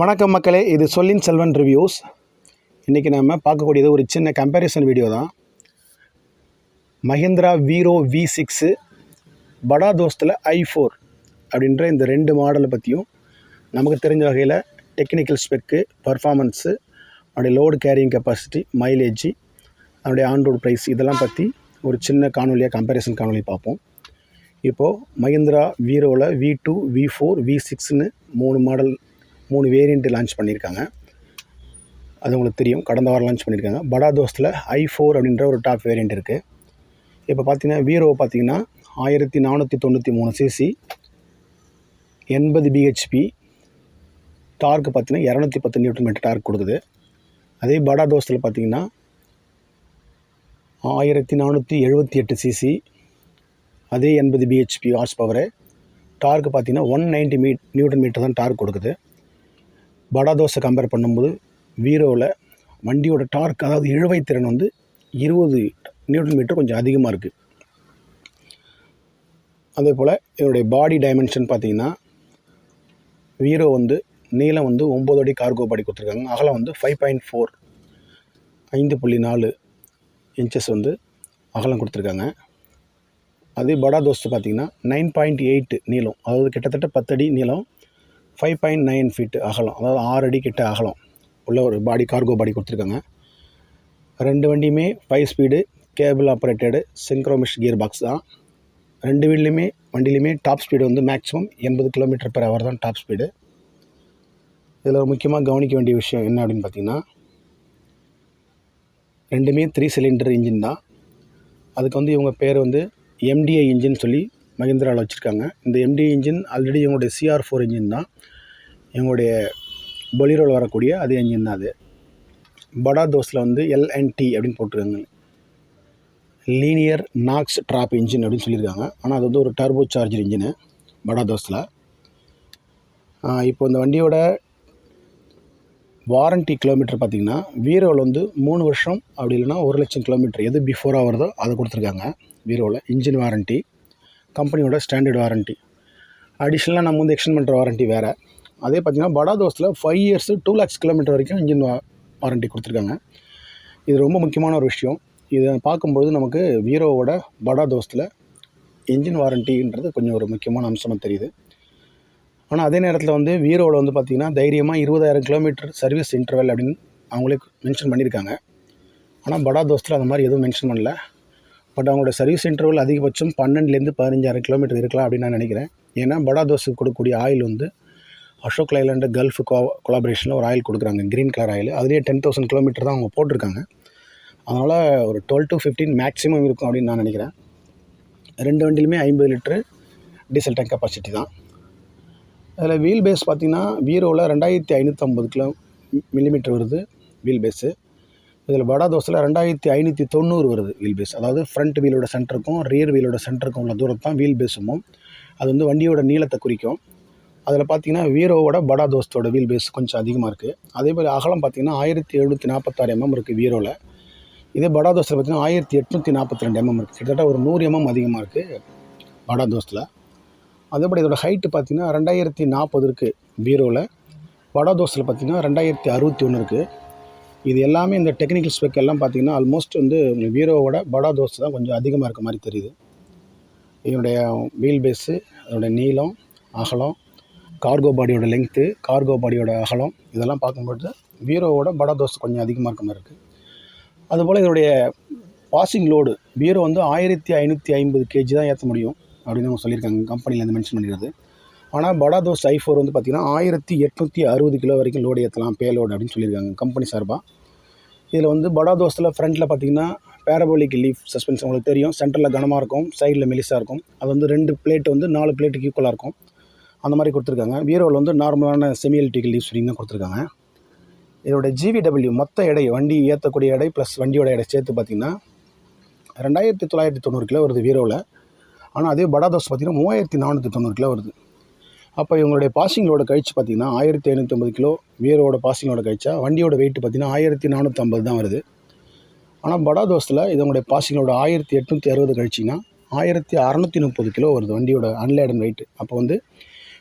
வணக்கம் மக்களே இது சொல்லின் செல்வன் ரிவ்யூஸ். இன்றைக்கி நம்ம பார்க்கக்கூடியது ஒரு சின்ன கம்பேரிசன் வீடியோ தான். Mahindra Viro we six Bada தோஸ்தில் I four அப்படின்ற இந்த ரெண்டு மாடலை பற்றியும் நமக்கு தெரிஞ்ச வகையில் டெக்னிக்கல் ஸ்பெக்கு பர்ஃபார்மன்ஸு அதனுடைய லோடு கேரியிங் கெப்பாசிட்டி மைலேஜ் அதனுடைய ஆன்ரோடு ப்ரைஸ் இதெல்லாம் பற்றி ஒரு சின்ன காணொலியாக கம்பேரிசன் காணொலி பார்ப்போம். இப்போது Mahindra வீரோவில் V two V four V சிக்ஸ்னு மூணு மாடல் மூணு வேரியண்ட் லான்ச் பண்ணியிருக்காங்க. அது உங்களுக்கு தெரியும். கடந்த வாரம் லான்ச் பண்ணியிருக்காங்க. படா தோஸ்தில் ஐ ஃபோர் அப்படின்ற ஒரு டாப் வேரியண்ட் இருக்குது இப்போ பார்த்தீங்கன்னா வீரோ பார்த்தீங்கன்னா ஆயிரத்தி நானூற்றி தொண்ணூற்றி மூணு சிசி எண்பது பிஹெச்பி டார்க் பார்த்தீங்கன்னா இரநூத்தி பத்து நியூட்டன் மீட்டர் டார்க் கொடுக்குது. அதே படா தோஸ்தில் பார்த்தீங்கன்னா ஆயிரத்தி நானூற்றி எழுபத்தி எட்டு சிசி அதே எண்பது பிஹெச்பி ஹார்ஸ் பவரு டார்க் பார்த்தீங்கன்னா ஒன் நைன்ட்டி மீ நியூட்டன் மீட்டர் தான் டார்க் கொடுக்குது. படா தோசை கம்பேர் பண்ணும்போது வீரோவில் வண்டியோட டார்க் அதாவது இழுவை திறன் வந்து இருபது நியூட்டன் மீட்டர் கொஞ்சம் அதிகமாக இருக்குது அதே போல் இதனுடைய பாடி டைமென்ஷன் பார்த்தீங்கன்னா வீரோ வந்து நீளம் வந்து ஒம்பது அடி கார்கோ பாடி கொடுத்துருக்காங்க. அகலம் வந்து ஃபைவ் பாயிண்ட் ஃபோர் ஐந்து புள்ளி நாலு இன்ச்சஸ் வந்து அகலம் கொடுத்துருக்காங்க. அதே படா தோஸ்து பார்த்தீங்கன்னா நைன் பாயிண்ட் எயிட் நீளம் அதாவது கிட்டத்தட்ட பத்தடி நீளம் ஃபைவ் பாயிண்ட் நைன் ஃபீட் அகலம் அதாவது ஆறு அடி கிட்ட அகலம் உள்ள ஒரு பாடி கார்கோ பாடி கொடுத்துருக்காங்க. ரெண்டு வண்டியுமே five speed cable operated synchromesh gear box தான். ரெண்டு வீட்லேயுமே வண்டிலையுமே டாப் ஸ்பீடு வந்து மேக்ஸிமம் எண்பது கிலோமீட்டர் பெர் ஹவர் தான் டாப் ஸ்பீடு இதில் ஒரு முக்கியமாக கவனிக்க வேண்டிய விஷயம் என்ன அப்படின்னு பார்த்தீங்கன்னா ரெண்டுமே த்ரீ சிலிண்டர் இன்ஜின் தான். அதுக்கு வந்து இவங்க பேர் வந்து எம்டிஐ இன்ஜின் சொல்லி மஹிந்திராவில் வச்சுருக்காங்க. இந்த எம்டிஐ இன்ஜின் ஆல்ரெடி இவங்களுடைய சிஆர் ஃபோர் இன்ஜின் தான். எங்களுடைய பொலிரோவில் வரக்கூடிய அதே இன்ஜின் தான் அது. படா தோஸில் வந்து எல்என்டி அப்படின்னு போட்டிருக்காங்க. லீனியர் நாக்ஸ் ட்ராப் இன்ஜின் அப்படின்னு சொல்லியிருக்காங்க. ஆனால் அது வந்து ஒரு டர்போ சார்ஜர் இன்ஜினு படா தோஸில் இப்போ இந்த வண்டியோட வாரண்ட்டி கிலோமீட்டர் பார்த்திங்கன்னா வீரோவில் வந்து மூணு வருஷம் அப்படி இல்லைன்னா ஒரு லட்சம் கிலோமீட்டர் எது பிஃபோராக வருதோ அதை கொடுத்துருக்காங்க வீரோவில் இன்ஜின் வாரண்ட்டி கம்பெனியோட ஸ்டாண்டர்ட் வாரண்ட்டி அடிஷ்னலாக நம்ம வந்து எக்ஸ்டெண்ட் பண்ணுற வாரண்ட்டி வேறு. அதே பார்த்திங்கன்னா Bada தோஸ்தில் five years two lakhs kilometre வரைக்கும் இன்ஜின் வாரண்டி கொடுத்துருக்காங்க. இது ரொம்ப முக்கியமான ஒரு விஷயம். இதை பார்க்கும்பொழுது நமக்கு வீரோவோட படா தோஸ்தில் இன்ஜின் வாரண்ட்டின்றது கொஞ்சம் ஒரு முக்கியமான அம்சமாக தெரியுது. ஆனால் அதே நேரத்தில் வந்து வீரோவில் வந்து பார்த்திங்கன்னா தைரியமாக இருபதாயிரம் கிலோமீட்டர் சர்வீஸ் இன்டர்வல் அப்படின்னு அவங்களே மென்ஷன் பண்ணியிருக்காங்க. ஆனால் படா தோஸ்தில் அந்த மாதிரி எதுவும் மென்ஷன் பண்ணல. பட் அவங்களோட சர்வீஸ் இன்டர்வல் அதிகபட்சம் பன்னெண்டுலேருந்து பதினஞ்சாயிரம் கிலோமீட்டர் இருக்கலாம் அப்படின்னு நான் நினைக்கிறேன். ஏன்னா படா தோஸுக்கு கொடுக்கக்கூடிய ஆயில் வந்து அசோக் லைலாண்டு கல்ஃப் கோ கொலாபரேஷனில் ஒரு ஆயில் கொடுக்குறாங்க க்ரீன் கலர் ஆயில். அதுலேயே டென் தௌசண்ட் கிலோமீட்டர் தான் அவங்க போட்டிருக்காங்க. அதனால் ஒரு டுவெல் டு ஃபிஃப்டீன் மேக்ஸிமம் இருக்கும் அப்படின்னு நான் நினைக்கிறேன். ரெண்டு வண்டியிலுமே ஐம்பது லிட்ரு டீசல் டேங்க் கெப்பாசிட்டி தான். அதில் வீல் பேஸ் பார்த்திங்கன்னா வீரோவில் ரெண்டாயிரத்தி ஐநூற்றம்பது கிலோ மில்லிமீட்டர் வருது வீல் பேஸு இதில் வடா தோசில் ரெண்டாயிரத்தி ஐநூற்றி தொண்ணூறு வருது வீல் பேஸ் அதாவது ஃப்ரண்ட் வீலோட சென்டருக்கும் ரியர் வீலோட சென்டருக்கும் உள்ள தூரத்தான் வீல் பேஸுமோ அது வந்து வண்டியோட நீளத்தை குறிக்கும். அதில் பார்த்தீங்கன்னா வீரோவோட படா தோஸ்தோட வீல் பேஸ் கொஞ்சம் அதிகமாக இருக்குது அதே மாதிரி அகலம் பார்த்தீங்கன்னா ஆயிரத்தி எழுநூற்றி நாற்பத்தாறு எம்எம் இருக்குது வீரோவில் இதே படா தோஸ்தில் பார்த்தீங்கன்னா ஆயிரத்தி எட்நூற்றி நாற்பத்தி ரெண்டு எம்எம் இருக்குது கிட்டத்தட்ட ஒரு நூறு எம்எம் அதிகமாக இருக்குது படா தோஸ்தில். அதேபடி இதோட ஹைட்டு பார்த்தீங்கன்னா ரெண்டாயிரத்தி நாற்பது இருக்குது வீரோவில் படா தோஸ்தில் பார்த்தீங்கன்னா ரெண்டாயிரத்தி அறுபத்தி ஒன்று இருக்குது இது எல்லாமே இந்த டெக்னிக்கல் ஸ்பெக் எல்லாம் பார்த்தீங்கன்னா ஆல்மோஸ்ட் வந்து வீரோவோட படா தோஸ் தான் கொஞ்சம் அதிகமாக இருக்க மாதிரி தெரியுது. இதனுடைய வீல் பேஸு அதோடைய நீளம் அகலம் கார்கோ பாடியோட லெங்க்த்து கார்கோ பாடியோட அகலம் இதெல்லாம் பார்க்கும்பொழுது பீரோவோட படா தோஸ் கொஞ்சம் அதிகமாக இருக்க மாதிரி இருக்குது அதுபோல் இதனுடைய பாசிங் லோடு பீரோ வந்து ஆயிரத்தி ஐநூற்றி ஐம்பது கேஜி தான் ஏற்ற முடியும் அப்படின்னு அவங்க சொல்லியிருக்காங்க கம்பெனிலேருந்து மென்ஷன் பண்ணிடுறது ஆனால் படா தோஸ் ஐ ஃபோர் வந்து பார்த்திங்கன்னா ஆயிரத்தி எட்நூற்றி அறுபது கிலோ வரைக்கும் லோடு ஏற்றலாம் பே லோடு அப்படின்னு சொல்லியிருக்காங்க கம்பெனி சார்பாக இதில் வந்து படா தோஸில் ஃப்ரண்ட்டில் பார்த்திங்கன்னா பேரபோலிக் லீஃப் சஸ்பென்ஸ் உங்களுக்கு தெரியும் சென்டரில் கனமாக இருக்கும் சைடில் மெலிசாக இருக்கும். அது வந்து ரெண்டு பிளேட் வந்து நாலு பிளேட்டுக்கு ஈக்குவலாக இருக்கும். அந்த மாதிரி கொடுத்துருக்காங்க. வீரோவில் வந்து நார்மலான செமி எலக்ட்ரிக்கல் லீஃப் ஸ்ப்ரிங் தான் கொடுத்துருக்காங்க. இதோட ஜிவிடபிள்யூ மொத்த எடை வண்டி ஏற்றக்கூடிய எடை ப்ளஸ் வண்டியோட எடை சேர்த்து பார்த்திங்கன்னா ரெண்டாயிரத்தி தொள்ளாயிரத்தி தொண்ணூறு கிலோ வருது வீரோவில் ஆனால் அதே படா தோஸ் பார்த்திங்கன்னா மூவாயிரத்தி நானூற்றி தொண்ணூறு கிலோ வருது. அப்போ இவங்களுடைய பாசிங்களோட கழிச்சு பார்த்திங்கன்னா ஆயிரத்தி ஐநூற்றம்பது கிலோ வீரோட பாசிங்களோட கழிச்சா வண்டியோட வெயிட் பார்த்திங்கன்னா ஆயிரத்தி நானூற்றம்பது தான் வருது. ஆனால் படா தோஸ்தில் இதனுடைய பாசிங்களோட ஆயிரத்தி எட்நூற்றி அறுபது கழிச்சிங்கன்னா ஆயிரத்தி அறநூற்றி முப்பது கிலோ வருது வண்டியோட அன்லேடன் வெயிட் அப்போ வந்து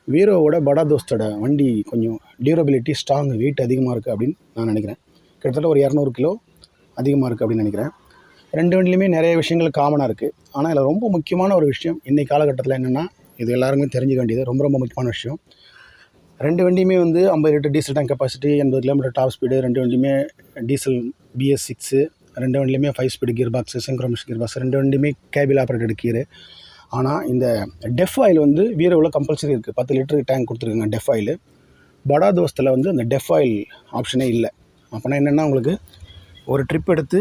வீரோவோட படா தோஸ்தோட வண்டி கொஞ்சம் டியூரபிலிட்டி ஸ்ட்ராங் வெயிட் அதிகமாக இருக்குது அப்படின்னு நான் நினைக்கிறேன். கிட்டத்தட்ட ஒரு இரநூறு கிலோ அதிகமாக இருக்குது அப்படின்னு நினைக்கிறேன். ரெண்டு வண்டிலையுமே நிறைய விஷயங்கள் காமனாக இருக்குது ஆனால் இதில் ரொம்ப முக்கியமான ஒரு விஷயம் இன்றைக்கி காலகட்டத்தில் என்னென்னா இது எல்லாருமே தெரிஞ்சுக்க வேண்டியது ரொம்ப ரொம்ப முக்கியமான விஷயம். ரெண்டு வண்டியுமே வந்து ஐம்பது லிட்டர் டீசல் டேங்க் கெப்பாசிட்டி எண்பது கிலோமீட்டர் டாப் ஸ்பீடு ரெண்டு வண்டியுமே டீசல் பிஎஸ் சிக்ஸு ரெண்டு வண்டிலையுமே five speed gear box synchromesh gear box ரெண்டு வண்டியுமே கேபிள் ஆப்ரேட்டட் கீரு ஆனால் இந்த டெஃப் ஆயில் வந்து வீரோவில் கம்பல்சரி இருக்குது பத்து லிட்டருக்கு டேங்க் கொடுத்துருக்காங்க டெஃப் ஆயில். படா தோஸ்தில் வந்து அந்த டெஃப் ஆயில் ஆப்ஷனே இல்லை. அப்போனா என்னென்னா உங்களுக்கு ஒரு ட்ரிப் எடுத்து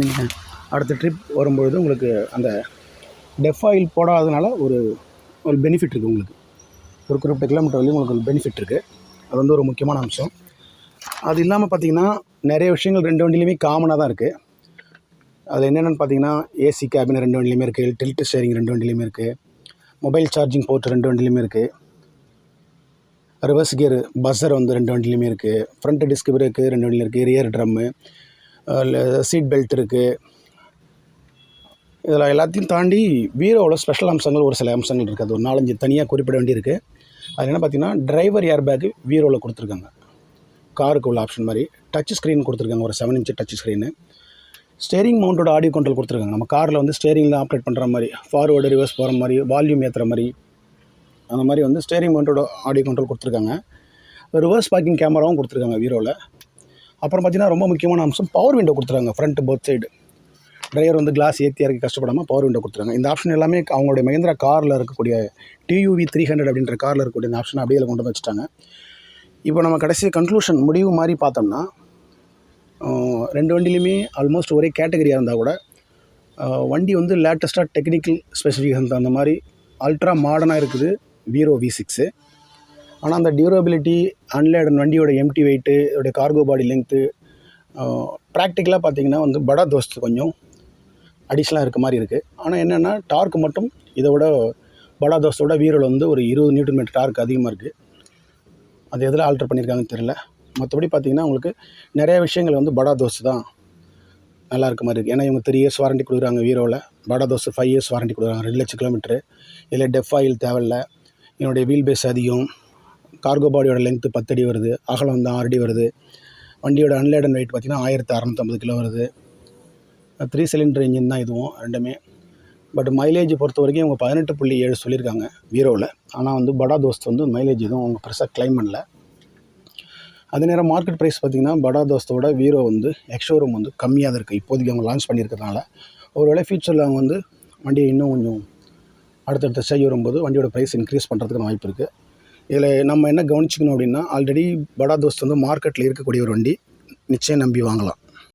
நீங்கள் அடுத்த ட்ரிப் வரும்பொழுது உங்களுக்கு அந்த டெஃப் ஆயில் போடாததுனால ஒரு ஒரு பெனிஃபிட் இருக்குது உங்களுக்கு. ஒரு குறிப்பிட்ட கிலோமீட்டர் வரையும் உங்களுக்கு ஒரு பெனிஃபிட் இருக்குது அது வந்து ஒரு முக்கியமான அம்சம். அது இல்லாமல் பார்த்தீங்கன்னா நிறைய விஷயங்கள் ரெண்டு வண்டிலையுமே காமனாக தான் இருக்குது அதில் என்னென்னு பார்த்தீங்கன்னா ஏசி கேபின் ரெண்டு வண்டிலையுமே இருக்குது டில்ட் ஸ்டேரிங் ரெண்டு வண்டிலையுமே இருக்குது மொபைல் சார்ஜிங் போர்ட் ரெண்டு வண்டிலையுமே இருக்குது ரிவர்ஸ் கியர் பஸ்ஸர் வந்து ரெண்டு வண்டிலையுமே இருக்குது ஃப்ரண்ட் டிஸ்க் பிரேக்கு ரெண்டு வண்டிலையும் இருக்குது ரியர் ட்ரம்மு சீட் பெல்ட் இருக்குது இதில் எல்லாத்தையும் தாண்டி வீரோவில் ஸ்பெஷல் அம்சங்கள் ஒரு சில அம்சங்கள் இருக்குது அது ஒரு நாலஞ்சு தனியாக குறிப்பிட வேண்டியிருக்கு. அது என்ன பார்த்தீங்கன்னா டிரைவர் ஏர் பேக்கு வீரோவில் கொடுத்துருக்காங்க காருக்கு உள்ள ஆப்ஷன் மாதிரி டச் ஸ்க்ரீன் கொடுத்துருக்காங்க ஒரு seven inch touch screen steering மவுண்டோட audio control கொடுத்துருக்காங்க. நம்ம காரில் வந்து ஸ்டேரிங்கில் ஆப்ரேட் பண்ணுற மாதிரி ஃபார்வேர்டு ரிவர்ஸ் போகிற மாதிரி வால்யூம் ஏற்றுற மாதிரி அந்த மாதிரி வந்து ஸ்டேரிங் மவுண்டோட ஆடியோ கண்ட்ரோல் கொடுத்துருக்காங்க. ரிவர்ஸ் பார்க்கிங் கேமராவும் கொடுத்துருக்காங்க வீரோவில் அப்புறம் பார்த்திங்கன்னா ரொம்ப முக்கியமான அம்சம் பவர் விண்டோ கொடுத்துருக்காங்க ஃப்ரண்ட் போத் சைடு டிரைவர் வந்து கிளாஸ் ஏற்றி இறக்கி கஷ்டப்படாமல் பவர் விண்டோ கொடுத்துருக்காங்க. இந்த ஆப்ஷன் எல்லாமே அவங்களுடைய மகேந்திரா காரில் இருக்கக்கூடிய டியூவி த்ரீ ஹண்ட்ரட் அப்படின்ற காரில் இருக்கக்கூடிய இந்த ஆப்ஷன் அப்படியே கொண்டு வந்து வச்சுட்டாங்க. இப்போ நம்ம கடைசி கன்க்ளூஷன் முடிவு மாதிரி பார்த்தோம்னா ரெண்டு வண்டிலையுமே ஆல்மோஸ்ட் ஒரே கேட்டகரியாக இருந்தால் கூட வண்டி வந்து லேட்டஸ்ட்டாக டெக்னிக்கல் ஸ்பெசிஃபிகேஷன் தகுந்த மாதிரி அல்ட்ரா மாடர்னாக இருக்குது வீரோ வி சிக்ஸு ஆனால் அந்த டியூரபிலிட்டி அன்லேடன் வண்டியோட எம்டி வெயிட்டு இதோடைய கார்கோ பாடி லென்த்து ப்ராக்டிக்கலாக பார்த்தீங்கன்னா வந்து படா தோஸ்து கொஞ்சம் அடிஷ்னலாக இருக்க மாதிரி இருக்குது ஆனால் என்னென்னா டார்க் மட்டும் இதை விட படா தோஸ்தோட வீரோவில் வந்து ஒரு இருபது நியூட்டன் மீட்டர் டார்க் அதிகமாக இருக்குது அது எதில் ஆல்ட்ரு பண்ணியிருக்காங்கன்னு தெரியல. மற்றபடி பார்த்தீங்கன்னா உங்களுக்கு நிறைய விஷயங்கள் வந்து படா தோஸ் தான் நல்லா இருக்க மாதிரி இருக்குது ஏன்னா இவங்க த்ரீ இயர்ஸ் வாரண்டி கொடுக்குறாங்க வீரோவில் படா தோஸ் ஃபைவ் இயர்ஸ் வாரண்டி கொடுக்குறாங்க. ரெண்டு லட்சம் கிலோமீட்டரு இதில் டெஃப் ஆயில் தேவையில்ல. என்னுடைய வீல் பேஸ் அதிகம் கார்கோ பாடியோட லென்த்து பத்தடி வருது. அகலம் வந்து ஆறு அடி வருது. வண்டியோட அன்லேடன் வெயிட் பார்த்திங்கன்னா ஆயிரத்து அறநூற்றம்பது கிலோ வருது. த்ரீ சிலிண்டர் இன்ஜின் தான் இதுவும் ரெண்டுமே. பட் மைலேஜ் பொறுத்த வரைக்கும் இவங்க பதினெட்டு புள்ளி ஏழு சொல்லியிருக்காங்க வீரோவில் ஆனால் வந்து படா தோஸ்த் வந்து மைலேஜ் எதுவும் அவங்க பெருசாக கிளைம் பண்ணல. அதே நேரம் மார்க்கெட் ப்ரைஸ் பார்த்திங்கன்னா படா தோஸ்தோட வீரோ வந்து எக்ஷோரூம் வந்து கம்மியாக தான் இருக்குது இப்போதைக்கு அவங்க லான்ச் பண்ணியிருக்கிறதுனால. ஒருவேளை ஃபியூச்சரில் அவங்க வந்து வண்டியை இன்னும் கொஞ்சம் அடுத்தடுத்த ஸ்டேஜ் வரும்போது வண்டியோட ப்ரைஸ் இன்க்ரீஸ் பண்ணுறதுக்கான வாய்ப்பு இருக்குது இதில் நம்ம என்ன கவனிச்சிக்கணும் அப்படின்னா ஆல்ரெடி படா தோஸ்த் வந்து மார்க்கெட்டில் இருக்கக்கூடிய ஒரு வண்டி நிச்சயம் நம்பி வாங்கலாம்.